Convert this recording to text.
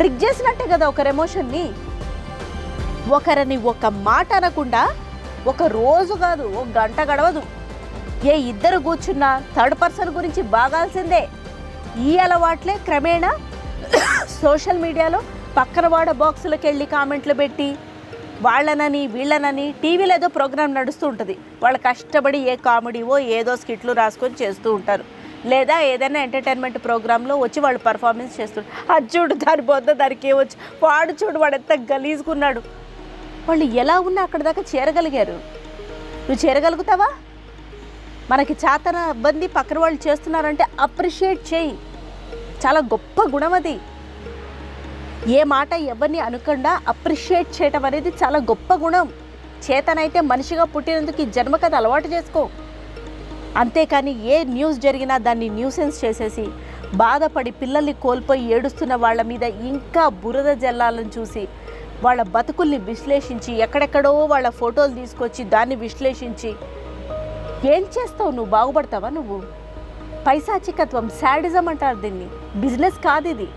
Trick చేసినట్టే కదా ఒకరి ఎమోషన్ని. ఒకరిని ఒక మాట అనకుండా ఒక రోజు కాదు ఒక గంట గడవదు. ఏ ఇద్దరు కూర్చున్నా థర్డ్ పర్సన్ గురించి బాగాల్సిందే. ఈ అలవాట్లే క్రమేణా సోషల్ మీడియాలో పక్కన వాడ బాక్సులకు వెళ్ళి కామెంట్లు పెట్టి వాళ్ళనని వీళ్ళనని టీవీలో ఏదో ప్రోగ్రామ్ నడుస్తూ ఉంటుంది. వాళ్ళు కష్టపడి ఏ కామెడీవో ఏదో స్కిట్లు రాసుకొని చేస్తూ ఉంటారు. లేదా ఏదైనా ఎంటర్టైన్మెంట్ ప్రోగ్రాంలో వచ్చి వాళ్ళు పర్ఫార్మెన్స్ చేస్తున్నారు. అది చూడు దాని బొద్ద దానికి ఏమొచ్చు? వాడు చూడు వాడు ఎంత గలీజుకున్నాడు వాళ్ళు ఎలా ఉన్నా అక్కడ దాకా చేరగలిగారు. నువ్వు చేరగలుగుతావా? మనకి చేతన ఇబ్బంది పక్కన వాళ్ళు చేస్తున్నారంటే అప్రిషియేట్ చేయి. చాలా గొప్ప గుణం అది. ఏ మాట ఎవరిని అనకుండా అప్రిషియేట్ చేయటం అనేది చాలా గొప్ప గుణం. చేతనైతే మనిషిగా పుట్టినందుకు ఈ జన్మ కథ అలవాటు చేసుకో. అంతేకాని ఏ న్యూస్ జరిగినా దాన్ని న్యూసెన్స్ చేసేసి బాధపడి పిల్లల్ని కోల్పోయి ఏడుస్తున్న వాళ్ళ మీద ఇంకా బురద జల్లాలను చూసి వాళ్ళ బతుకుల్ని విశ్లేషించి ఎక్కడెక్కడో వాళ్ళ ఫోటోలు తీసుకొచ్చి దాన్ని విశ్లేషించి ఏం చేస్తావు నువ్వు? బాగుపడతావా నువ్వు? పైశాచికత్వం శాడిజం అంటారు దీన్ని. బిజినెస్ కాదు ఇది.